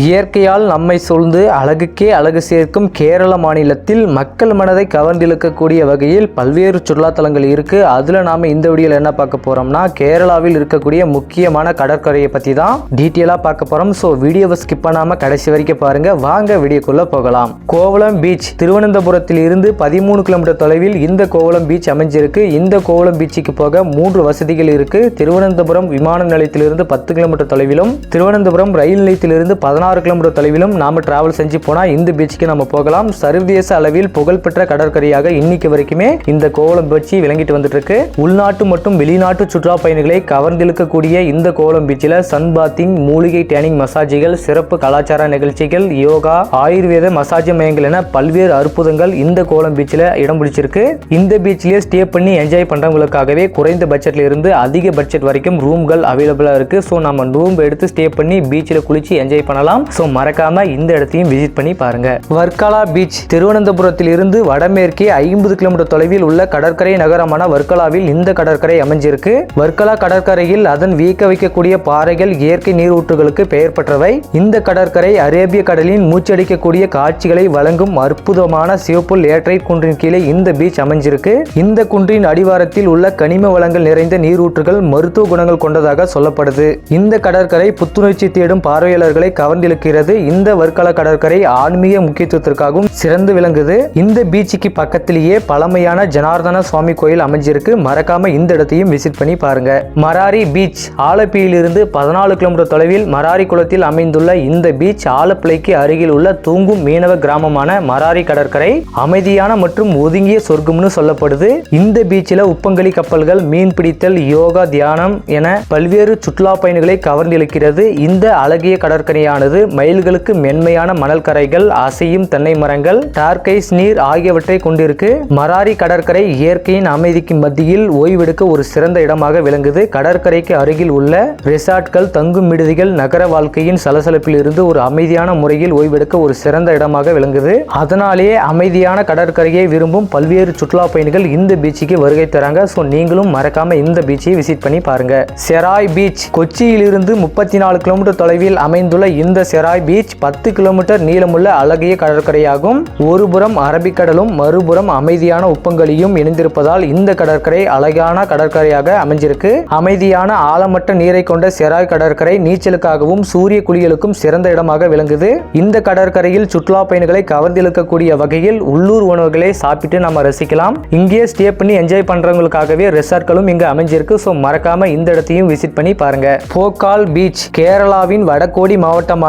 இயற்கையால் நம்மை சூழ்ந்து அழகுக்கே அழகு சேர்க்கும் கேரள மாநிலத்தில் மக்கள் மனதை கவர்ந்திழுக்கக்கூடிய வகையில் பல்வேறு சுற்றுலாத்தலங்கள் இருக்குது அதில் நாம் இந்த வீடியோவில் என்ன பார்க்க போகிறோம்னா கேரளாவில் இருக்கக்கூடிய முக்கியமான கடற்கரையை பற்றி தான் டீட்டெயிலாக பார்க்க போகிறோம் ஸோ வீடியோவை ஸ்கிப் பண்ணாமல் கடைசி வரைக்கும் பாருங்கள் வாங்க வீடியோக்குள்ளே போகலாம். கோவளம் பீச் திருவனந்தபுரத்தில் இருந்து பதிமூணு கிலோமீட்டர் தொலைவில் இந்த கோவளம் பீச் அமைஞ்சிருக்கு. இந்த கோவளம் பீச்சுக்கு போக மூன்று வசதிகள் இருக்குது திருவனந்தபுரம் விமான நிலையத்திலிருந்து பத்து கிலோமீட்டர் தொலைவிலும் திருவனந்தபுரம் ரயில் நிலையத்திலிருந்து பதினாறு கிலோமீட்டர் தொலைவிலும் நாம டிராவல் செஞ்சு போனா இந்த பீச்சுக்கு நம்ம போகலாம். சர்வதேச அளவில் புகழ்பெற்ற கடற்கரையாக இன்னைக்கு வரைக்குமே இந்த கோவளம் பீச்சு விளங்கிட்டு வந்துட்டு இருக்கு உள்நாட்டு மற்றும் வெளிநாட்டு சுற்றுலா பயணிகளை கவர்ந்திழுக்கக்கூடிய இந்த கோவளம் பீச்சில் சன் பாத்திங் மூலிகை டேனிங் மசாஜ்கள் சிறப்பு கலாச்சார நிகழ்ச்சிகள் யோகா ஆயுர்வேத மசாஜ் மையங்கள் என பல்வேறு அற்புதங்கள் இந்த கோவளம் பீச்சில் இடம் பிடிச்சிருக்கு. இந்த பீச்சிலே ஸ்டே பண்ணி என்ஜாய் பண்ணுறவங்களுக்காகவே குறைந்த பட்ஜெட்ல இருந்து அதிக பட்ஜெட் வரைக்கும் ரூம்கள் அவைலபிளா இருக்கு. ஸோ நம்ம ரூம் எடுத்து ஸ்டே பண்ணி பீச்சில் குளிச்சு என்ஜாய் பண்ணலாம். ஸோ மறக்காம இந்த இடத்தையும் விசிட் பண்ணி பாருங்க. வர்க்கலா பீச் திருவனந்தபுரத்தில் இருந்து வடமேற்கே ஐம்பது கிலோமீட்டர் தொலைவில் உள்ள கடற்கரை நகரமான வர்க்கலாவில் இந்த கடற்கரை அமைஞ்சிருக்கு. வர்க்கலா கடற்கரையில் அதன் வியக்க வைக்கக்கூடிய பாறைகள் இயற்கை நீரூற்றுகளுக்கு பெயர் பெற்றவை. இந்த கடற்கரை அரேபிய கடலின் மூச்சடிக்கக்கூடிய காட்சிகளை வழங்கும் அற்புதமான சிவப்புல் ஏற்றை குன்றின் கீழே இந்த பீச் அமைஞ்சிருக்கு. இந்த குன்றின் அடிவாரத்தில் உள்ள கனிம வளங்கள் நிறைந்த நீரூற்றுகள் மருத்துவ குணங்கள் கொண்டதாக சொல்லப்படுது. இந்த கடற்கரை புத்துணர்ச்சி தேடும் பார்வையாளர்களை கவர்ந்திழுக்கிறது இந்த வர்க்கல கடற்கரை ஆன்மீக முக்கியத்துவத்திற்காகவும் சிறந்து விளங்குது. இந்த பீச்சுக்கு பக்கத்திலேயே பழமையான ஜனார்தன சுவாமி கோயில் அமைஞ்சிருக்கு. மறக்காம இந்த இடத்தையும் விசிட் பண்ணி பாருங்க. மராரி பீச் ஆலப்பியிலிருந்து பதினாலு கிலோமீட்டர் தொலைவில் மராரி குளத்தில் அமைந்துள்ள இந்த பீச் ஆலப்பிளைக்கு அருகில் உள்ள தூங்கும் மீனவ கிராமமான மராரி கடற்கரை அமைதியான மற்றும் ஒதுங்கிய சொர்க்கம்னு சொல்லப்படுது. இந்த பீச்சில் உப்பங்கலி கப்பல்கள் மீன் பிடித்தல் யோகா தியானம் என பல்வேறு சுற்றுலா பயணிகளை கவர்ந்திழுக்கிறது. இந்த அழகிய கடற்கரையானது மயில்களுக்கு மென்மையான மணல் கரைகள் அசையும் தென்னை மரங்கள் டார்கைஸ் நீர் ஆகியவற்றை கொண்டிருக்கு. மராரி கடற்கரை இயற்கையின் அமைதிக்கு மத்தியில் ஓய்வெடுக்க ஒரு சிறந்த இடமாக விளங்குது. கடற்கரைக்கு அருகில் உள்ள ரிசார்ட்கள் தங்கும் விடுதிகள் நகர வாழ்க்கையின் சலசலப்பில் இருந்து ஒரு அமைதியான முறையில் ஓய்வெடுக்க ஒரு சிறந்த இடமாக விளங்குது. அதனாலேயே அமைதியான கடற்கரையை விரும்பும் பல்வேறு சுற்றுலா பயணிகள் இந்த பீச்சுக்கு வருகை தராங்க. ஸோ நீங்களும் மறக்காம இந்த பீச்சை விசிட் பண்ணி பாருங்க. செராய் பீச் கொச்சியிலிருந்து முப்பத்தி நாலு கிலோமீட்டர் தொலைவில் அமைந்துள்ள இந்த செராய் பீச் பத்து கிலோமீட்டர் நீளமுள்ள அழகிய கடற்கரையாகும். ஒருபுறம் அரபிக்கடலும் மறுபுறம் அமைதியான உப்பங்களையும் இணைந்திருப்பதால் இந்த கடற்கரை அழகான கடற்கரையாக அமைஞ்சிருக்கு. அமைதியான ஆழமற்ற நீரை கொண்ட செராய் கடற்கரை நீச்சலுக்காகவும் சூரிய குளியலுக்கும் சிறந்த இடமாக விளங்குது. இந்த கடற்கரையில் சுற்றுலா பயணிகளை கவர்ந்திழுக்கக்கூடிய வகையில் உள்ளூர் உணவுகளை சாப்பிட்டு நம்ம ரசிக்கலாம். இங்கே ஸ்டே பண்ணி என்ஜாய் பண்றவங்களுக்காகவே ரெசார்ட்களும் இங்கு அமைஞ்சிருக்கு. ஸோ மறக்காம இந்த இடத்தையும் விசிட் பண்ணி பாருங்க. போக்கால் பீச் கேரளாவின் வடகோடி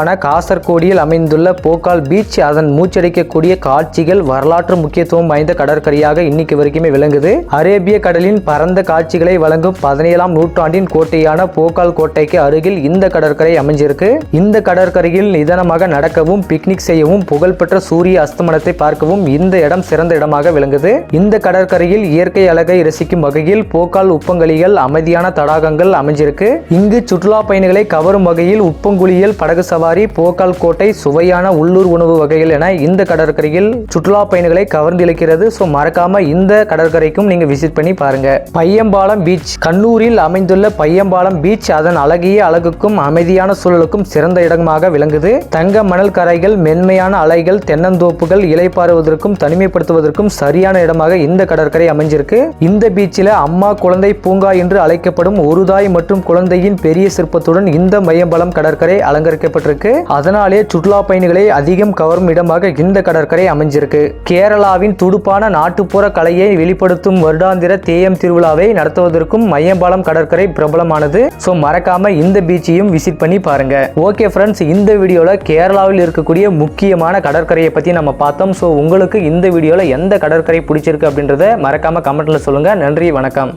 மாவட்டமான காசர்கோடியில் அமைந்துள்ள போக்கால் பீச் அதன் மூச்சடிக்கக்கூடிய காட்சிகள் வரலாற்று முக்கியத்துவம் வாய்ந்த கடற்கரையாக இன்னைக்கு வரைக்குமே விளங்குது. அரேபிய கடலின் பரந்த காட்சிகளை வழங்கும் பதினேழாம் நூற்றாண்டின் கோட்டையான போக்கால் கோட்டைக்கு அருகில் இந்த கடற்கரை அமைஞ்சிருக்கு. இந்த கடற்கரையில் நிதானமாக நடக்கவும் பிக்னிக் செய்யவும் புகழ்பெற்ற சூரிய அஸ்தமனத்தை பார்க்கவும் இந்த இடம் சிறந்த இடமாக விளங்குது. இந்த கடற்கரையில் இயற்கை அழகை ரசிக்கும் வகையில் போக்கால் உப்பங்கழிகள் அமைதியான தடாகங்கள் அமைஞ்சிருக்கு. இங்கு சுற்றுலா பயணிகளை கவரும் வகையில் உப்பங்குழியல் படகு சவாரி போக்கால் கோட்டை சுவையான உள்ளூர் உணவு வகைகள் என இந்த கடற்கரையில் சுற்றுலா பயணிகளை கவர்ந்திழுக்கிறது ஸோ மறக்காம இந்த கடற்கரைக்கும் நீங்க விசிட் பண்ணி பாருங்க. பையம்பாலம் பீச் கண்ணூரில் அமைந்துள்ள பையம்பாலம் பீச் அதன் அழகிய அழகுக்கும் அமைதியான சூழலுக்கும் சிறந்த இடமாக விளங்குது. தங்க மணல் கரைகள் மென்மையான அலைகள் தென்னந்தோப்புகள் இலைப்பாறுவதற்கும் தனிமைப்படுத்துவதற்கும் சரியான இடமாக இந்த கடற்கரை அமைஞ்சிருக்கு. இந்த பீச்சில் அம்மா குழந்தை பூங்கா என்று அழைக்கப்படும் ஒரு தாய் மற்றும் குழந்தையின் பெரிய சிற்பத்துடன் இந்த மையம்பலம் கடற்கரை அலங்கரிக்கப்பட்டிருக்கு. அதனாலே சுற்றுலா பயணிகளை அதிகம் கவரும் இடமாக இந்த கடற்கரை அமைஞ்சிருக்கு. கேரளாவின் துடுப்பான நாட்டுப்புற கலையை வெளிப்படுத்தும் வருடாந்திர தேயம் திருவிழாவை நடத்துவதற்கும் மையம்பாலம் கடற்கரை பிரபலமானது. ஸோ மறக்காம இந்த பீச்சையும் விசிட் பண்ணி பாருங்க. ஓகே ஃப்ரெண்ட்ஸ் இந்த வீடியோவில் கேரளாவில் இருக்கக்கூடிய முக்கியமான கடற்கரையை பற்றி நம்ம பார்த்தோம். ஸோ உங்களுக்கு இந்த வீடியோவில் எந்த கடற்கரை பிடிச்சிருக்கு அப்படின்றத மறக்காம கமெண்ட்ல சொல்லுங்க. நன்றி வணக்கம்.